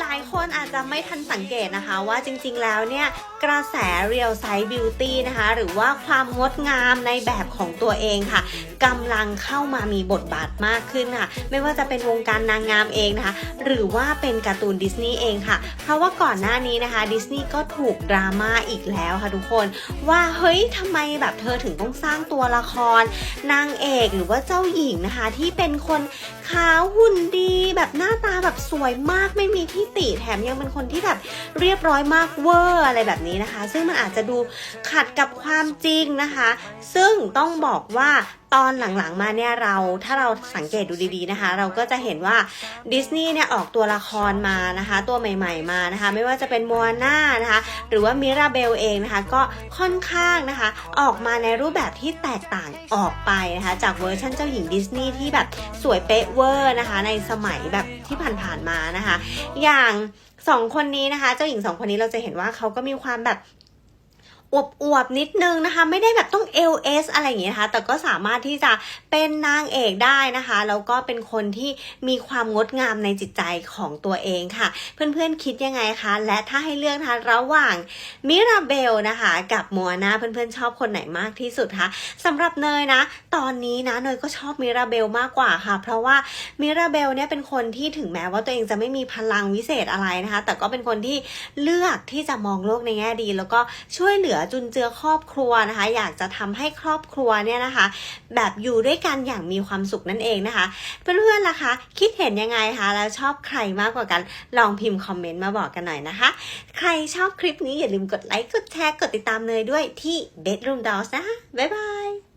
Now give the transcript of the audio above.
หลายคนอาจจะไม่ทันสังเกตนะคะว่าจริงๆแล้วเนี่ยกระแส Real Size Beauty นะคะหรือว่าความงดงามในแบบของตัวเองค่ะกำลังเข้ามามีบทบาทมากขึ้นค่ะ ไม่ว่าจะเป็นวงการนางงามเองนะคะ หรือว่าเป็นการ์ตูนดิสนีย์เองค่ะ เพราะว่าก่อนหน้านี้นะคะดิสนีย์ก็ถูกดราม่าอีกแล้วค่ะทุกคน ว่าเฮ้ยทำไมแบบเธอถึงต้องสร้างตัวละคร นางเอกหรือว่าเจ้าหญิงนะคะที่เป็นคน ขาวหุ่นดีแบบหน้าตาแบบสวยมากไม่มีที่ติแถมยังเป็นคนที่แบบเรียบร้อยมากเวอร์อะไรแบบนี้นะคะ ซึ่งมันอาจจะดูขัดกับความจริงนะคะ ซึ่งต้องบอกว่า ตอนหลังๆมาเนี่ยเราถ้าเราสังเกตดูดีๆนะคะ เราก็จะเห็นว่าดิสนีย์เนี่ยออกตัวละครมานะคะ ตัวใหม่ๆมานะคะ ไม่ว่าจะเป็นมอาน่านะคะ หรือว่ามิราเบลเองนะคะ ก็ค่อนข้างนะคะ ออกมาในรูปแบบที่แตกต่างออกไปนะคะ จากเวอร์ชันเจ้าหญิงดิสนีย์ที่แบบสวยเป๊ะเวอร์นะคะ ในสมัยแบบที่ผ่านๆมานะคะ อย่างสองคนนี้นะคะ เจ้าหญิงสองคนนี้เราจะเห็นว่าเขาก็มีความแบบ อวบอวบๆนิดนึงนะคะ ไม่ได้แบบต้อง LS อะไรอย่างเงี้ยนะคะ แต่ก็สามารถที่จะเป็นนางเอกได้นะคะ แล้วก็เป็นคนที่มีความงดงามในจิตใจของตัวเองค่ะ เพื่อนๆคิดยังไงคะ และถ้าให้เลือกนะคะระหว่างมิราเบลนะคะ กับมอาน่าเพื่อนๆชอบคนไหนมากที่สุดคะสำหรับเนยนะ ตอนนี้นะเนยก็ชอบมิราเบลมากกว่าค่ะ เพราะว่ามิราเบลเนี่ยเป็นคนที่ถึงแม้ว่าตัวเองจะไม่มีพลังวิเศษอะไรนะคะ แต่ก็เป็นคนที่เลือกที่จะมองโลกในแง่ดี แล้วก็ช่วยเหลือจุนเจือครอบครัวนะคะ อยากจะทำให้ครอบครัวเนี่ยนะคะ แบบอยู่ด้วยกันอย่างมีความสุขนั่นเองนะคะ เพื่อนๆล่ะคะ คิดเห็นยังไงคะแล้วชอบใครมากกว่ากันลองพิมพ์คอมเมนต์มาบอกกันหน่อยนะคะ ใครชอบคลิปนี้อย่าลืมกดไลค์กดแชร์กดติดตามเลยด้วยที่ Bedroom Dolls นะคะบ๊ายบาย